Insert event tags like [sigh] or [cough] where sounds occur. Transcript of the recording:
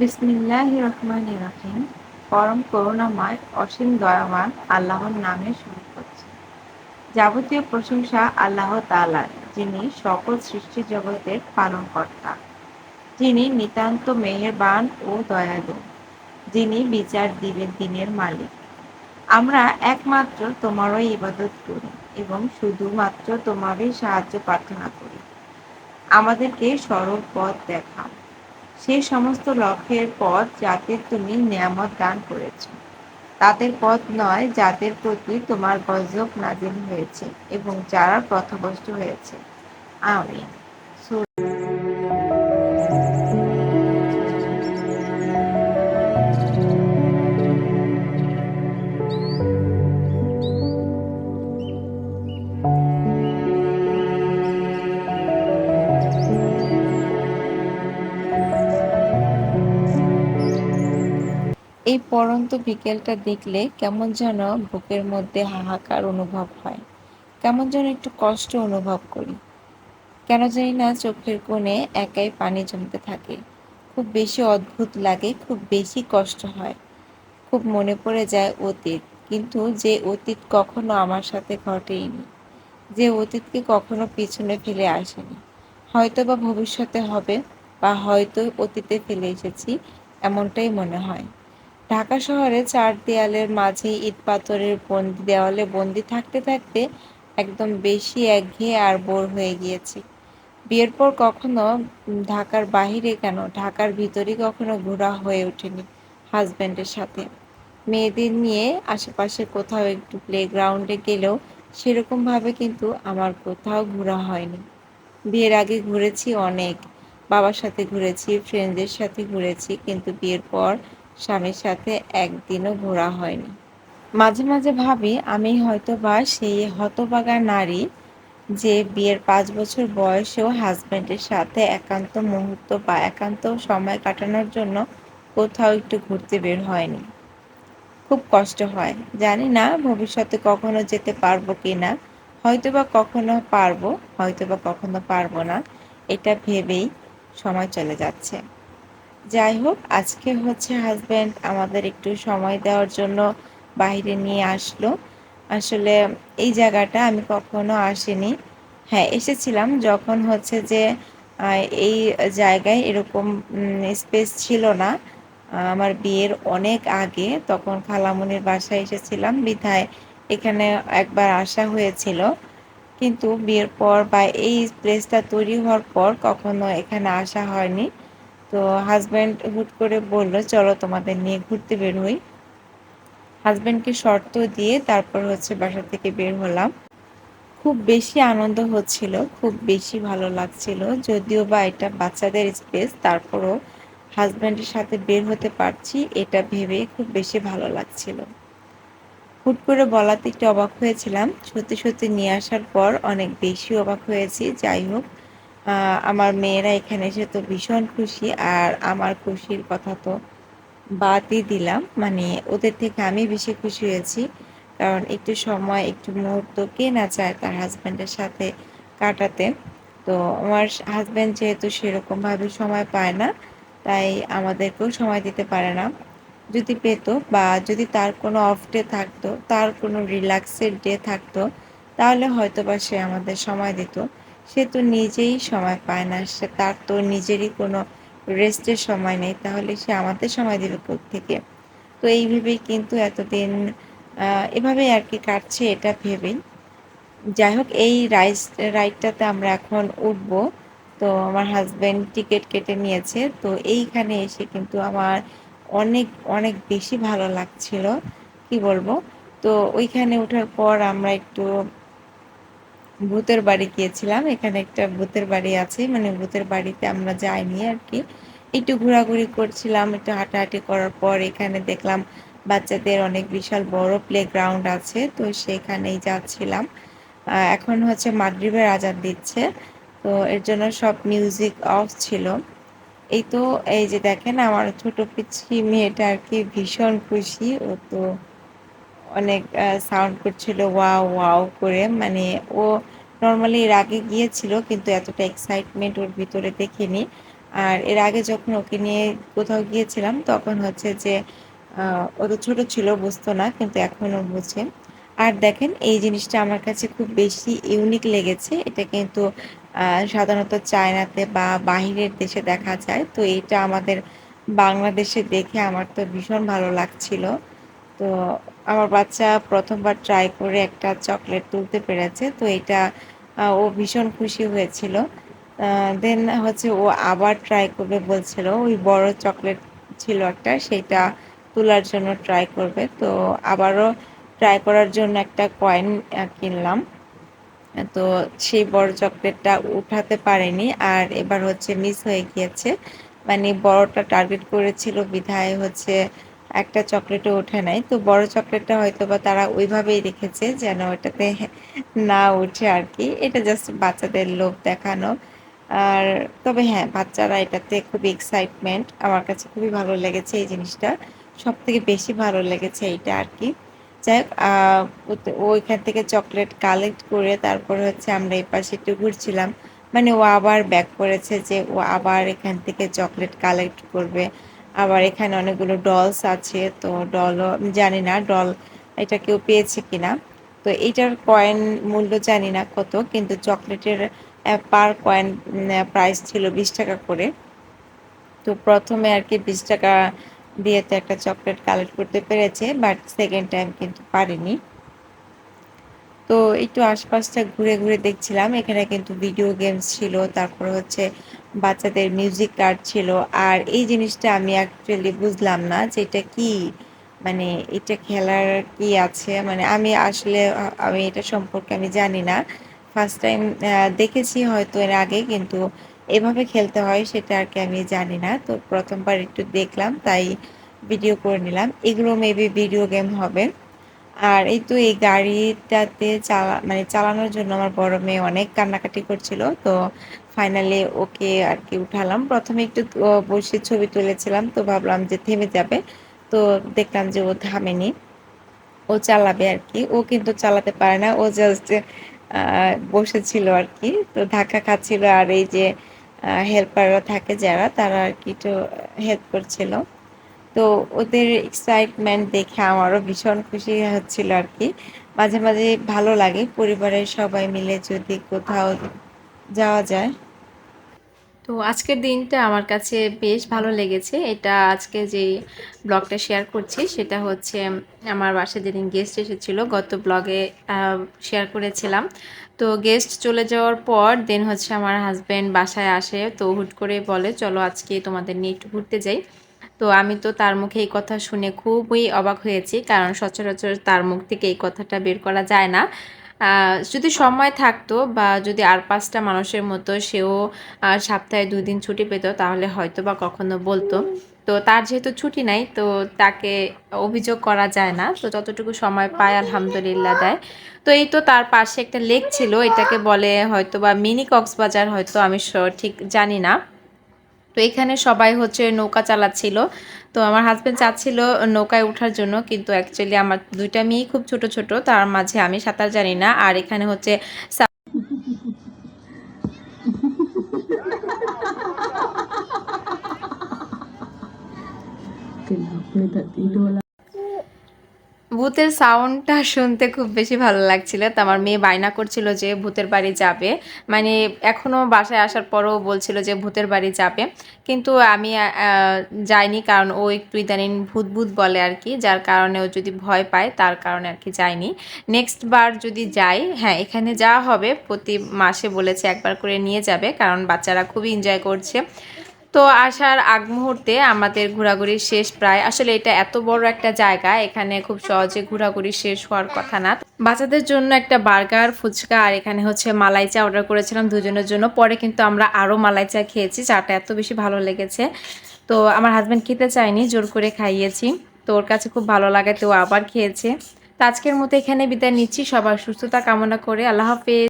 বিসমিল্লাহ পরম করুণাময়, অসীম দয়াবান আল্লাহর নামে শুরু করছি। যাবতীয় প্রশংসা আল্লাহ তালার যিনি সকল সৃষ্টি জগতের পালনকর্তা। যিনি নিতান্ত মেহেরবান ও দয়ালু। যিনি বিচার দিবেন দিনের মালিক। আমরা একমাত্র তোমারই ইবাদত করি এবং শুধুমাত্র তোমারই সাহায্য প্রার্থনা করি। আমাদেরকে সরল পথ দেখাও। সেই সমস্ত লক্ষ্যের পথ যাতে তুমি নিয়ামত দান করেছ। তাদের পথ নয় যাদের প্রতি তোমার গজব নাজিল হয়েছে এবং যারা পথভ্রষ্ট হয়েছে। আমি এই পরন্ত বিকেলটা দেখলে কেমন যেন বুকের মধ্যে হাহাকার অনুভব হয়। কেমন যেন একটু কষ্ট অনুভব করি। কেন জানি না চোখের কোণে একাই পানি জমতে থাকে। খুব বেশি অদ্ভুত লাগে, খুব বেশি কষ্ট হয়। খুব মনে পড়ে যায় অতীত, কিন্তু যে অতীত কখনো আমার সাথে ঘটেইনি। যে অতীতকে কখনো পিছনে ফেলে আসেনি। হয়তো বা ভবিষ্যতে হবে, বা হয়তো অতীতে ফেলে এসেছি, এমনটাই মনে হয়। ঢাকা শহরে চার দেয়ালের মাঝে ইট পাথরের বন্দি দেওয়ালে বন্দি থাকতে থাকতে একদম বেশি একঘেয়ে আর বোর হয়ে গিয়েছি। বিয়ের পর কখনো ঢাকার বাহিরে কেন? ঢাকার ভিতরে কখনো ঘোরা হয়ে ওঠেনি হাজব্যান্ডের সাথে। মেয়েদের নিয়ে আশেপাশে কোথাও একটু প্লেগ্রাউন্ডে গেলেও সেরকমভাবে কিন্তু আমার কোথাও ঘোরা হয়নি। বিয়ের আগে ঘুরেছি অনেক। বাবার সাথে ঘুরেছি ফ্রেন্ডদের সাথে ঘুরেছি, কিন্তু বিয়ের পর স্বামীর সাথে একদিনও ঘোরা হয়নি। মাঝে মাঝে ভাবি, আমি হয়তো বা সেই হতবাগা নারী যে বিয়ের পাঁচ বছর বয়সেও হাজব্যান্ডের সাথে একান্ত মুহূর্ত বা একান্ত সময় কাটানোর জন্য কোথাও একটু ঘুরতে বের হয়নি। খুব কষ্ট হয়। জানি না ভবিষ্যতে কখনো যেতে পারব কি না হয়তো বা কখনো পারব হয়তো বা কখনো পারব না। এটা ভেবেই সময় চলে যাচ্ছে। যাই হোক, আজকে হচ্ছে হাজব্যান্ড আমাদের একটু সময় দেওয়ার জন্য বাইরে নিয়ে আসলো। আসলে এই জায়গাটা আমি কখনো আসিনি। হ্যাঁ এসেছিলাম যখন হচ্ছে যে এই জায়গায় এরকম স্পেস ছিল না। আমার বিয়ের অনেক আগে তখন খালামুনির বাসায় এসেছিলাম, বিধায় এখানে একবার আসা হয়েছিল। কিন্তু বিয়ের পর বা এই প্লেসটা তৈরি হওয়ার পর কখনো এখানে আসা হয়নি। তো হাজব্যান্ড হুট করে বলল, চলো তোমাদের নিয়ে ঘুরতে বের হই হাজব্যান্ডকে শর্ত দিয়ে তারপর হচ্ছে বাসা থেকে বের হলাম। খুব বেশি আনন্দ হচ্ছিল, খুব বেশি ভালো লাগছিল, যদিও বা এটা বাচ্চাদের স্পেস তারপরও হাজব্যান্ডের সাথে বের হতে পারছি, এটা ভেবে খুব বেশি ভালো লাগছিল। হুট করে বলাতে একটু অবাক হয়েছিলাম। সত্যি সত্যি নিয়ে আসার পর অনেক বেশি অবাক হয়েছি, যাই হোক। আমার মেয়েরা এখানে এসে তো ভীষণ খুশি, আর আমার খুশির কথা তো বাদই দিলাম। মানে ওদের থেকে আমি বেশি খুশি হয়েছি, কারণ একটু সময়, একটু মুহূর্ত কে না চায় তার হাজব্যান্ডের সাথে কাটাতে। তো আমার হাজব্যান্ড যেহেতু সেরকমভাবে সময় পায় না, তাই আমাদেরকেও সময় দিতে পারে না। যদি পেত বা যদি তার কোনো অফ ডে থাকতো, তার কোনো রিল্যাক্সের ডে থাকতো, তাহলে হয়তো বা সে আমাদের সময় দিত। সে তো নিজেই সময় পায় না, সে তার তো নিজেরই কোনো রেস্টের সময় নেই, তাহলে সে আমাদের সময় দেবে থেকে তো এই ভেবেই কিন্তু এতদিন এভাবেই আর কি কাটছে এটা ভেবেই। যাই হোক, এই রাইস, রাইডটাতে আমরা এখন উঠবো। তো আমার হাজব্যান্ড টিকিট কেটে নিয়েছে, তো এইখানে এসে কিন্তু আমার অনেক অনেক বেশি ভালো লাগছিল, কি বলব? তো ওইখানে ওঠার পর আমরা একটু ভূতের বাড়ি গিয়েছিলাম। এখানে একটা ভূতের বাড়ি আছে মানে ভূতের বাড়িতে আমরা যাইনি আর কি একটু ঘোরাঘুরি করছিলাম, একটু হাঁটাহাঁটি করার পর এখানে দেখলাম বাচ্চাদের অনেক বিশাল বড় প্লে গ্রাউন্ড আছে, তো সেখানেই যাচ্ছিলাম। এখন হচ্ছে মাগরীবের আজাদ দিচ্ছে, তো এর জন্য সব মিউজিক অফ ছিল। এই তো, এই যে দেখেন, আমার ছোট পিচ্ছি মেয়েটা আর কি ভীষণ খুশি, ও তো অনেক সাউন্ড করছিল ওয়াও ওয়াও করে। মানে ও নর্মালি এর আগে গিয়েছিল, কিন্তু এতটা এক্সাইটমেন্ট ওর ভিতরে দেখিনি। আর এর আগে যখন ওকে নিয়ে কোথাও গিয়েছিলাম, তখন হচ্ছে যে ও তো ছোটো ছিল, বুঝতো না, কিন্তু এখনও বুঝে। আর দেখেন, এই জিনিসটা আমার কাছে খুব বেশি ইউনিক লেগেছে। এটা কিন্তু সাধারণত চায়নাতে বা বাহিরের দেশে দেখা যায়। তো এটা আমাদের বাংলাদেশে দেখে আমার তো ভীষণ ভালো লাগছিল। তো আমার বাচ্চা প্রথমবার ট্রাই করে একটা চকলেট তুলতে পেরেছে, তো এটা ও ভীষণ খুশি হয়েছিল। দেন হচ্ছে ও আবার ট্রাই করবে বলছিল, ওই বড় চকলেট ছিল একটা, সেটা তোলার জন্য ট্রাই করবে। তো আবারও ট্রাই করার জন্য একটা কয়েন কিনলাম। তো সেই বড় চকলেটটা উঠাতে পারেনি, আর এবার হচ্ছে মিস হয়ে গিয়েছে। মানে বড়টা টার্গেট করেছিল বিধায় হচ্ছে একটা চকলেটও ওঠে নাই। তো বড় চকলেটটা হয়তো বা তারা ওইভাবেই রেখেছে যেন ওটাতে না উঠে আর কি। এটা জাস্ট বাচ্চাদের লোভ দেখানো। আর তবে হ্যাঁ বাচ্চারা এটাতে খুবই এক্সাইটমেন্ট আমার কাছে খুবই ভালো লেগেছে এই জিনিসটা। সব থেকে বেশি ভালো লেগেছে এইটা আর কি। যাই হোক ওইখান থেকে চকলেট কালেক্ট করে তারপর হচ্ছে আমরা এই পাশে একটু ঘুরছিলাম। মানে ও আবার ব্যাক করেছে যে ও আবার এখান থেকে চকলেট কালেক্ট করবে। আবার এখানে অনেকগুলো ডলস আছে, তো ডলও জানি না ডল এটা কেউ পেয়েছে কিনা। তো এইটার কয়েন মূল্য জানি না কত, কিন্তু চকলেটের পার কয়েন প্রাইস ছিল বিশ টাকা করে। তো প্রথমে আর কি বিশ টাকা দিয়ে তো একটা চকলেট কালেক্ট করতে পেরেছে বাট সেকেন্ড টাইম কিন্তু পারিনি। তো একটু আশপাশটা ঘুরে ঘুরে দেখছিলাম, এখানে কিন্তু ভিডিও গেমস ছিল, তারপর হচ্ছে বাচ্চাদের মিউজিক কার্ড ছিল। আর এই জিনিসটা আমি অ্যাকচুয়ালি বুঝলাম না যে এটা কি মানে এটা খেলার কি আছে? মানে আমি আসলে, আমি এটা সম্পর্কে আমি জানি না। ফার্স্ট টাইম দেখেছি হয়তো এর আগে, কিন্তু এভাবে খেলতে হয় সেটা আর কি আমি জানি না। তো প্রথমবার একটু দেখলাম, তাই ভিডিও করে নিলাম। এগুলো মেবি ভিডিও গেম হবে। আর এই তো এই গাড়িটাতে চালা মানে চালানোর জন্য আমার বড় মেয়ে অনেক কান্নাকাটি করছিল। তো ফাইনালি ওকে আর কি উঠালাম। প্রথমে একটু বসে ছবি তুলেছিলাম, তো ভাবলাম যে থেমে যাবে। তো দেখলাম যে ও থামেনি। ও চালাবে আর কি ও কিন্তু চালাতে পারে না, ও জাস্ট বসেছিল আর কি তো ধাক্কা খাচ্ছিল আর এই যে হেল্পাররা থাকে যারা, তারা আর কি একটু হেল্প করছিল। তো ওদের এক্সাইটমেন্ট দেখে আমারও ভীষণ খুশি হচ্ছিল আর কি মাঝে মাঝে ভালো লাগে, পরিবারের সবাই মিলে যদি কোথাও যাওয়া যায়। তো আজকের দিনটা আমার কাছে বেশ ভালো লেগেছে। এটা আজকে যে ব্লগটা শেয়ার করছি সেটা হচ্ছে আমার বাসায় যেদিন গেস্ট এসেছিল, গত ব্লগে শেয়ার করেছিলাম। তো গেস্ট চলে যাওয়ার পর দেন হচ্ছে আমার হাজব্যান্ড বাসায় আসে, তো হুট করে বলে, চলো আজকে তোমাদের নিয়ে একটু ঘুরতে যাই। তো আমি তো তার মুখে এই কথা শুনে খুবই অবাক হয়েছি, কারণ সচরাচর তার মুখ থেকে এই কথাটা বের করা যায় না। যদি সময় থাকতো বা যদি আর পাঁচটা মানুষের মতো সেও সপ্তাহে দুই দিন ছুটি পেত, তাহলে হয়তো বা কখনো বলতো। তো তার যেহেতু ছুটি নাই, তো তাকে অভিযোগ করা যায় না। তো যতটুকু সময় পায়, আলহামদুলিল্লাহ দেয়। তো এই তো তার পাশে একটা লেক ছিল, এটাকে বলে হয়তো বা মিনি কক্সবাজার, হয়তো আমি ঠিক জানি না। তো এখানে সবাই হচ্ছে নৌকা চালাচ্ছিল। তো আমার হাজব্যান্ড চাচ্ছিল নৌকায় ওঠার জন্য, কিন্তু অ্যাকচুয়ালি আমার দুইটা মেয়েই খুব ছোট ছোট, তার মাঝে আমি সাঁতার জানি না। আর এখানে হচ্ছে [laughs] ভূতের সাউন্ডটা শুনতে খুব বেশি ভালো লাগছিল। তো আমার মেয়ে বায়না করছিল যে ভূতের বাড়ি যাবে। মানে এখনও বাসায় আসার পরও বলছিল যে ভূতের বাড়ি যাবে। কিন্তু আমি যাইনি কারণ ও একটু ইদানিং ভূত ভূত বলে আর কি। যার কারণে ও যদি ভয় পায়, তার কারণে আর কি যায়নি নেক্সট বার যদি যাই হ্যাঁ এখানে যাওয়া হবে। প্রতি মাসে বলেছে একবার করে নিয়ে যাবে কারণ বাচ্চারা খুবই এনজয় করছে। তো আসার আগ মুহূর্তে আমাদের ঘোরাঘুরি শেষ প্রায়। আসলে এটা এত বড় একটা জায়গা, এখানে খুব সহজে ঘোরাঘুরি শেষ হওয়ার কথা না। বাচ্চাদের জন্য একটা বার্গার, ফুচকা আর এখানে হচ্ছে মালাই চা অর্ডার করেছিলাম দুজনের জন্য। পরে কিন্তু আমরা আরও মালাই চা খেয়েছি, চাটা এত বেশি ভালো লেগেছে। তো আমার হাজব্যান্ড খেতে চায়নি, জোর করে খাইয়েছি। তো ওর কাছে খুব ভালো লাগে, তো আবার খেয়েছে। তো আজকের মতো এখানে বিদায় নিচ্ছি। সবার সুস্থতা কামনা করে। আল্লাহ হাফেজ।